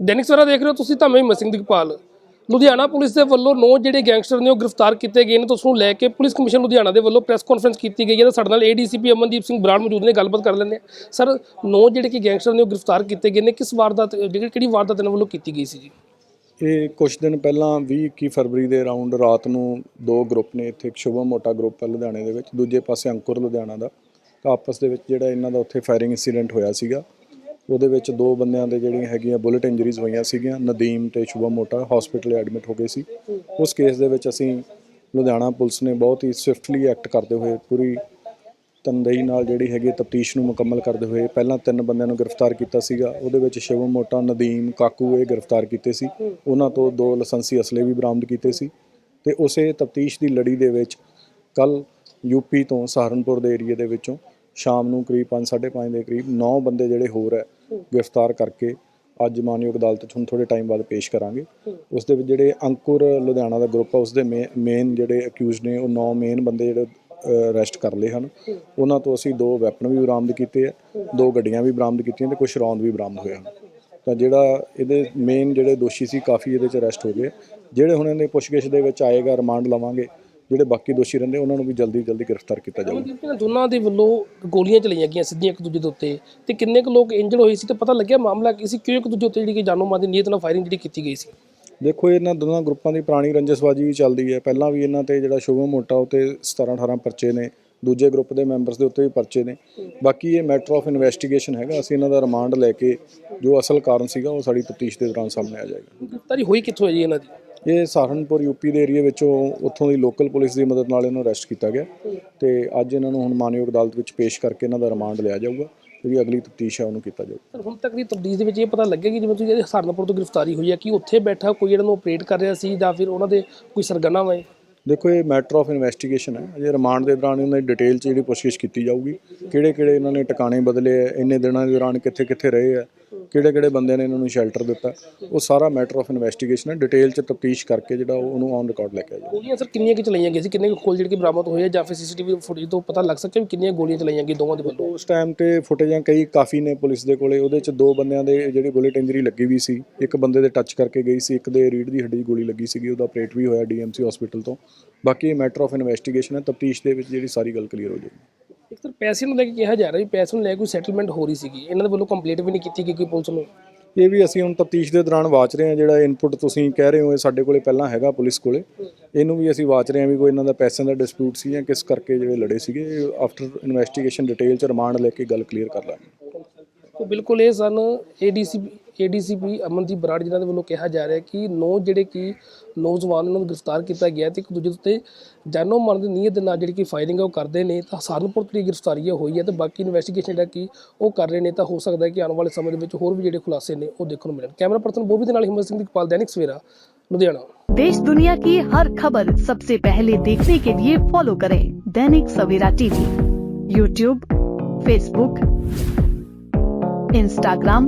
ਦੈਨਿਕ ਸਵੇਰਾ ਦੇਖ ਰਹੇ ਹੋ ਤੁਸੀਂ ਤਾਂ ਮੈਂ ਹਿੰਮਤ ਸਿੰਘ ਦੀਪਾਲ। ਲੁਧਿਆਣਾ ਪੁਲਿਸ ਦੇ ਵੱਲੋਂ ਨੌ ਜਿਹੜੇ ਗੈਂਗਸਟਰ ਨੇ ਉਹ ਗ੍ਰਿਫਤਾਰ ਕੀਤੇ ਗਏ ਨੇ ਤਾਂ ਉਸ ਨੂੰ ਲੈ ਕੇ ਪੁਲਿਸ ਕਮਿਸ਼ਨ ਲੁਧਿਆਣਾ ਦੇ ਵੱਲੋਂ ਪ੍ਰੈਸ ਕਾਨਫਰੰਸ ਕੀਤੀ ਗਈ ਹੈ ਤਾਂ ਸਾਡੇ ਨਾਲ ਏਡੀਸੀਪੀ ਅਮਨਦੀਪ ਸਿੰਘ ਬਰਾੜ ਮੌਜੂਦ ਨੇ, ਗੱਲਬਾਤ ਕਰ ਲੈਂਦੇ ਹਾਂ। ਸਰ, ਨੌ ਜਿਹੜੇ ਕਿ ਗੈਂਗਸਟਰ ਨੇ ਉਹ ਗ੍ਰਿਫਤਾਰ ਕੀਤੇ ਗਏ ਨੇ, ਕਿਸ ਵਾਰਦਾਤ, ਜਿਹੜੀ ਕਿਹੜੀ ਵਾਰਦਾਤ ਇਹਨਾਂ ਵੱਲੋਂ ਕੀਤੀ ਗਈ ਸੀ ਜੀ? ਇਹ ਕੁਝ ਦਿਨ ਪਹਿਲਾਂ 20 21 ਫਰਵਰੀ ਦੇ ਅਰਾਊਂਡ ਰਾਤ ਨੂੰ ਦੋ ਗਰੁੱਪ ਨੇ ਇੱਥੇ, ਇੱਕ ਸ਼ੁਭਮ ਮੋਟਾ ਗਰੁੱਪ ਹੈ ਲੁਧਿਆਣੇ ਦੇ ਵਿੱਚ, ਦੂਜੇ ਪਾਸੇ ਅੰਕੁਰ ਲੁਧਿਆਣਾ ਦਾ। ਤਾਂ ਆਪਸ ਦੇ ਵਿੱਚ ਜਿਹੜਾ ਇਹਨਾਂ ਦਾ ਉੱਥੇ ਫਾਇਰਿੰਗ ਇਨਸੀਡੈਂਟ ਹੋਇਆ ਸੀਗਾ। ਉਹਦੇ ਵਿੱਚ ਦੋ ਬੰਦਿਆਂ ਦੇ ਜਿਹੜੀਆਂ ਹੈਗੀਆਂ ਬੁਲਟ ਇੰਜਰੀਜ਼ ਹੋਈਆਂ ਸੀਗੀਆਂ, ਨਦੀਮ ਤੇ ਸ਼ੁਭਮ ਮੋਟਾ ਹਸਪੀਟਲ ਐਡਮਿਟ ਹੋ ਗਏ ਸੀ। ਉਸ ਕੇਸ ਦੇ ਵਿੱਚ ਅਸੀਂ ਲੁਧਿਆਣਾ ਪੁਲਿਸ ਨੇ ਬਹੁਤ ਹੀ ਸਵਿਫਟਲੀ ਐਕਟ ਕਰਦੇ ਹੋਏ, ਪੂਰੀ ਤਨਦੇਹੀ ਨਾਲ ਜਿਹੜੀ ਹੈਗੀ ਤਫਤੀਸ਼ ਨੂੰ ਮੁਕੰਮਲ ਕਰਦੇ ਹੋਏ, ਪਹਿਲਾਂ ਤਿੰਨ ਬੰਦਿਆਂ ਨੂੰ ਗ੍ਰਿਫਤਾਰ ਕੀਤਾ ਸੀਗਾ, ਉਹਦੇ ਵਿੱਚ ਸ਼ਿਵਮ ਮੋਟਾ, ਨਦੀਮ, ਕਾਕੂ ਇਹ ਗ੍ਰਿਫਤਾਰ ਕੀਤੇ ਸੀ। ਉਹਨਾਂ ਤੋਂ ਦੋ ਲਾਇਸੈਂਸੀ ਅਸਲੇ ਵੀ ਬਰਾਮਦ ਕੀਤੇ ਸੀ ਤੇ ਉਸੇ ਤਫਤੀਸ਼ ਦੀ ਲੜੀ ਦੇ ਵਿੱਚ ਕੱਲ ਯੂਪੀ ਤੋਂ ਸਹਾਰਨਪੁਰ ਦੇ ਏਰੀਏ ਦੇ ਵਿੱਚੋਂ ਸ਼ਾਮ ਨੂੰ ਕਰੀਬ 5:30 ਦੇ ਕਰੀਬ 9 ਬੰਦੇ ਜਿਹੜੇ ਹੋਰ ਹੈ ਗ੍ਰਿਫਤਾਰ ਕਰਕੇ ਅੱਜ ਮਾਨਯੋਗ ਅਦਾਲਤ 'ਚ ਹੁਣ ਥੋੜੇ ਟਾਈਮ ਬਾਅਦ ਪੇਸ਼ ਕਰਾਂਗੇ। ਉਸ ਦੇ ਵਿੱਚ ਜਿਹੜੇ ਅੰਕੁਰ ਲੁਧਿਆਣਾ ਦਾ ਗਰੁੱਪ ਆ ਉਸ ਦੇ ਮੇਨ ਜਿਹੜੇ ਅਕਿਊਜ਼ਡ ਨੇ ਉਹ 9 ਮੇਨ ਬੰਦੇ ਜਿਹੜੇ ਅਰੈਸਟ ਕਰ ਲਏ ਹਨ। ਉਹਨਾਂ ਤੋਂ ਅਸੀਂ ਦੋ ਵੈਪਨ ਵੀ ਬਰਾਮਦ ਕੀਤੇ ਆ ਦੋ ਗੱਡੀਆਂ ਵੀ ਬਰਾਮਦ ਕੀਤੀਆਂ ਤੇ ਕੁਝ ਰੌਂਦ ਵੀ ਬਰਾਮਦ ਹੋਏ ਹਨ। ਤਾਂ ਜਿਹੜਾ ਇਹਦੇ ਮੇਨ ਜਿਹੜੇ ਦੋਸ਼ੀ ਸੀ ਕਾਫੀ ਇਹਦੇ ਚ ਅਰੈਸਟ ਹੋ ਗਏ। ਜਿਹੜੇ ਹੁਣ ਇਹਦੇ ਪੁੱਛਗਿੱਛ ਦੇ ਵਿੱਚ ਆਏਗਾ ਰਿਮਾਂਡ ਲਵਾਂਗੇ। ਜਿਹੜੇ ਬਾਕੀ ਦੋਸ਼ੀ ਰਹਿੰਦੇ ਉਹਨਾਂ ਨੂੰ ਵੀ ਜਲਦੀ ਜਲਦੀ ਗ੍ਰਿਫਤਾਰ ਕੀਤਾ ਜਾਊਗਾ ਅਮਨਦੀਪ ਜੀ ਦੋਨਾਂ ਦੇ ਵੱਲੋਂ ਗੋਲੀਆਂ ਚਲਾਈਆਂ ਗਈਆਂ ਸਿੱਧੀਆਂ ਇੱਕ ਦੂਜੇ ਦੇ ਉੱਤੇ। ਤੇ ਕਿੰਨੇ ਕੁ ਲੋਕ ਇੰਜਰਡ ਹੋਏ ਸੀ ਤੇ ਪਤਾ ਲੱਗਿਆ ਮਾਮਲਾ ਕੀ ਸੀ? ਕਿਉਂ ਇੱਕ ਦੂਜੇ ਉੱਤੇ ਜਿਹੜੀ ਕਿ ਜਾਨੋਂ ਮਾਰ ਦੀ ਨੀਅਤ ਨਾਲ ਫਾਇਰਿੰਗ ਜਿਹੜੀ ਕੀਤੀ ਗਈ ਸੀ? ਦੇਖੋ ਇਹਨਾਂ ਦੋਨਾਂ ਗਰੁੱਪਾਂ ਦੀ ਪੁਰਾਣੀ ਰੰਜਸਬਾਜੀ ਵੀ ਚੱਲਦੀ ਹੈ। ਪਹਿਲਾਂ ਵੀ ਇਹਨਾਂ ਤੇ ਜਿਹੜਾ ਸ਼ੁਭਮ ਮੋਟਾ ਉਤੇ 17 18 ਪਰਚੇ ਨੇ। ਦੂਜੇ ਗਰੁੱਪ ਦੇ ਮੈਂਬਰਸ ਦੇ ਉੱਤੇ ਵੀ ਪਰਚੇ ਨੇ। ਬਾਕੀ ਇਹ ਮੈਟਰ ਆਫ ਇਨਵੈਸਟੀਗੇਸ਼ਨ ਹੈਗਾ। ਅਸੀਂ ਇਹਨਾਂ ਦਾ ਰਿਮਾਂਡ ਲੈ ਕੇ ਜੋ ਅਸਲ ਕਾਰਨ ਸੀਗਾ ਉਹ ਸਾਡੀ ਤਫਤੀਸ਼ ਦੇ ਦੌਰਾਨ ਸਾਹਮਣੇ ਆ ਜਾਏਗਾ। ਗ੍ਰਿਫਤਾਰੀ ਹੋਈ ਕਿੱਥੋਂ ਹੈ ਜੀ ਇਹਨਾਂ ਦੀ? ਇਹ ਸਹਾਰਨਪੁਰ ਯੂਪੀ ਦੇ ਏਰੀਆ ਵਿੱਚੋਂ ਉੱਥੋਂ ਦੀ ਲੋਕਲ ਪੁਲਿਸ ਦੀ ਮਦਦ ਨਾਲ ਇਹਨੂੰ ਅਰੈਸਟ ਕੀਤਾ ਗਿਆ ਤੇ ਅੱਜ ਇਹਨਾਂ ਨੂੰ ਹੁਣ ਮਾਨਯੋਗ ਅਦਾਲਤ ਵਿੱਚ ਪੇਸ਼ ਕਰਕੇ ਇਹਨਾਂ ਦਾ ਰਿਮਾਂਡ ਲਿਆ ਜਾਊਗਾ ਜਿਹੜੀ ਅਗਲੀ ਤਫਤੀਸ਼ ਹੈ ਉਹਨੂੰ ਕੀਤਾ ਜਾਊਗਾ ਸਰ ਹੁਣ ਤੱਕ ਦੀ ਤਬਦੀਲ ਦੇ ਵਿੱਚ ਇਹ ਪਤਾ ਲੱਗਿਆ ਕਿ ਜਿਵੇਂ ਤੁਸੀਂ ਇਹਦੇ ਹਸਾਰਨਪੁਰ ਤੋਂ ਗ੍ਰਿਫਤਾਰੀ ਹੋਈ ਹੈ ਕਿ ਉੱਥੇ ਬੈਠਾ ਕੋਈ ਇਹਨਾਂ ਨੂੰ ਆਪਰੇਟ ਕਰ ਰਿਹਾ ਸੀ ਜਾਂ ਫਿਰ ਉਹਨਾਂ ਦੇ ਕੋਈ ਸਰਗਨਾ ਵਾ? ਦੇਖੋ ਇਹ ਮੈਟਰ ਆਫ ਇਨਵੈਸਟੀਗੇਸ਼ਨ ਹੈ ਅਜੇ ਰਿਮਾਂਡ ਦੇ ਦੌਰਾਨ ਇਹਨਾਂ ਦੀ ਡਿਟੇਲ 'ਚ ਜਿਹੜੀ ਪੁੱਛਗਿੱਛ ਕੀਤੀ ਜਾਊਗੀ ਕਿਹੜੇ ਕਿਹੜੇ ਇਹਨਾਂ ਨੇ ਟਿਕਾਣੇ ਬਦਲੇ ਆ ਇੰਨੇ ਦਿਨਾਂ ਦੇ ਦੌਰਾਨ ਕਿੱਥੇ ਕਿੱਥੇ ਰਹੇ ਆ ਕਿਹੜੇ ਕਿਹੜੇ ਬੰਦਿਆਂ ਨੇ ਇਹਨਾਂ ਨੂੰ ਸ਼ੈਲਟਰ ਦਿੱਤਾ ਉਹ ਸਾਰਾ ਮੈਟਰ ਆਫ ਇਨਵੈਸਟੀਗੇਸ਼ਨ ਹੈ। ਡਿਟੇਲ 'ਚ ਤਫਤੀਸ਼ ਕਰਕੇ ਜਿਹੜਾ ਉਹ- ਉਹਨੂੰ ਔਨ ਰਿਕਾਰਡ ਲੈ ਕੇ ਆ ਜਾਊਗਾ ਗੋਲੀਆਂ ਸਰ ਕਿੰਨੀਆਂ ਕਿ ਚਲਾਈਆਂ ਗਈਆਂ ਸੀ? ਕਿੰਨੇ ਕੁ ਖੋਲ ਜਿਹੜੇ ਕਿ ਬਰਾਮਦ ਹੋਏ ਜਾਂ ਫਿਰ ਸੀਸੀਟੀਵੀ ਫੁਟੇਜ ਤੋਂ ਪਤਾ ਲੱਗ ਸਕਿਆ ਵੀ ਕਿੰਨੀਆਂ ਗੋਲੀਆਂ ਚਲਾਈਆਂ ਗਈਆਂ ਦੋਵਾਂ ਦੇ ਵੱਲੋਂ? ਉਸ ਟਾਈਮ ਤੇ ਫੁਟੇਜਾਂ ਕਈ ਕਾਫੀ ਨੇ ਪੁਲਿਸ ਦੇ ਕੋਲੇ। ਉਹਦੇ 'ਚ ਦੋ ਬੰਦਿਆਂ ਦੇ ਜਿਹੜੀ ਬੁਲੇਟ ਇੰਜਰੀ ਲੱਗੀ ਵੀ ਸੀ। ਇੱਕ ਬੰਦੇ ਦੇ ਟੱਚ ਕਰਕੇ ਗਈ ਸੀ ਇੱਕ ਦੇ ਰੀੜ ਦੀ ਹੱਡੀ ਗੋਲੀ ਲੱਗੀ ਸੀਗੀ। ਉਹਦਾ ਆਪਰੇਟ ਵੀ ਹੋਇਆ ਡੀਐਮਸੀ ਹਸਪੀਟਲ ਤੋਂ। ਬਾਕੀ ਮੈਟਰ ਆਫ ਇਨਵੈਸਟੀਗੇਸ਼ਨ ਹੈ। ਤਫਤੀਸ਼ ਦੇ ਵਿੱਚ ਜਿਹੜੀ ਸਾਰੀ ਗੱਲ ਕਲੀਅਰ ਹੋ ਜਾਏਗੀ ਇੱਕ ਤਾਂ ਪੈਸੇ ਨੂੰ ਲੈ ਕੇ ਕਿਹਾ ਜਾ ਰਿਹਾ ਵੀ ਪੈਸੇ ਨੂੰ ਲੈ ਕੇ ਕੋਈ ਸੈਟਲਮੈਂਟ ਹੋ ਰਹੀ ਸੀਗੀ। ਇਹਨਾਂ ਦੇ ਵੱਲੋਂ ਕੰਪਲੀਟ ਵੀ ਨਹੀਂ ਕੀਤੀ ਗਈ ਕੋਈ ਪੁਲਿਸ ਨੂੰ। ਇਹ ਵੀ ਅਸੀਂ ਹੁਣ ਤਫਤੀਸ਼ ਦੇ ਦੌਰਾਨ ਵਾਚ ਰਹੇ ਹਾਂ ਜਿਹੜਾ ਇਨਪੁਟ ਤੁਸੀਂ ਕਹਿ ਰਹੇ ਹੋ ਇਹ ਸਾਡੇ ਕੋਲੇ ਪਹਿਲਾਂ ਹੈਗਾ ਪੁਲਿਸ ਕੋਲੇ। ਇਹਨੂੰ ਵੀ ਅਸੀਂ ਵਾਚ ਰਹੇ ਹਾਂ ਵੀ ਕੋਈ ਇਹਨਾਂ ਦਾ ਪੈਸਿਆਂ ਦਾ ਡਿਸਪਿਊਟ ਸੀ ਜਾਂ ਕਿਸ ਕਰਕੇ ਜਿਹੜੇ ਲੜੇ ਸੀਗੇ ਆਫਟਰ ਇਨਵੈਸਟੀਗੇਸ਼ਨ ਡਿਟੇਲ ਚ ਰਿਮਾਂਡ ਲੈ ਕੇ ਗੱਲ ਕਲੀਅਰ ਕਰ ਲਾਂਗੇ। ਬਿਲਕੁਲ ਇਹ ਸਨ ਏਡੀਸੀਪੀ ਏਡੀਸੀਪੀ ਅਮਨਦੀਪ ਬਰਾੜ ਜਿਨ੍ਹਾਂ ਦੇ ਵੱਲੋਂ ਕਿਹਾ ਜਾ ਰਿਹਾ ਕਿ ਨੌ ਜਿਹੜੇ ਕਿ ਨੌਜਵਾਨਾਂ ਨੂੰ ਗ੍ਰਿਫਤਾਰ ਕੀਤਾ ਗਿਆ ਤੇ ਇੱਕ ਦੂਜੇ ਦੇ ਉੱਤੇ ਜਾਨੋਂ ਮਾਰਨ ਦੀ ਨੀਅਤ ਦੇ ਨਾਲ ਜਿਹੜੀ ਕਿ ਫਾਇਰਿੰਗ ਉਹ ਕਰਦੇ ਨੇ ਤਾਂ ਸਹਾਰਨਪੁਰ ਤੋਂ ਜਿਹੜੀ ਗ੍ਰਿਫਤਾਰੀ ਇਹ ਹੋਈ ਹੈ ਤੇ ਬਾਕੀ ਇਨਵੈਸਟੀਗੇਸ਼ਨ ਜਿਹੜਾ ਕਿ ਉਹ ਕਰ ਰਹੇ ਨੇ ਤਾਂ ਹੋ ਸਕਦਾ ਹੈ ਕਿ ਆਉਣ ਵਾਲੇ ਸਮੇਂ ਦੇ ਵਿੱਚ ਹੋਰ ਵੀ ਜਿਹੜੇ ਖੁਲਾਸੇ ਨੇ ਉਹ ਦੇਖਣ ਨੂੰ ਮਿਲਣ ਕੈਮਰਾ ਪਰਸਨ ਬੋਬੀ ਦੇ ਨਾਲ ਹਿੰਮਤ ਸਿੰਘ ਦੀਪਾਲ ਦੈਨਿਕ ਸਵੇਰਾ ਲੁਧਿਆਣਾ देश दुनिया की हर खबर सबसे पहले देखने के लिए फॉलो करें Dainik Savera TV YouTube Facebook Instagram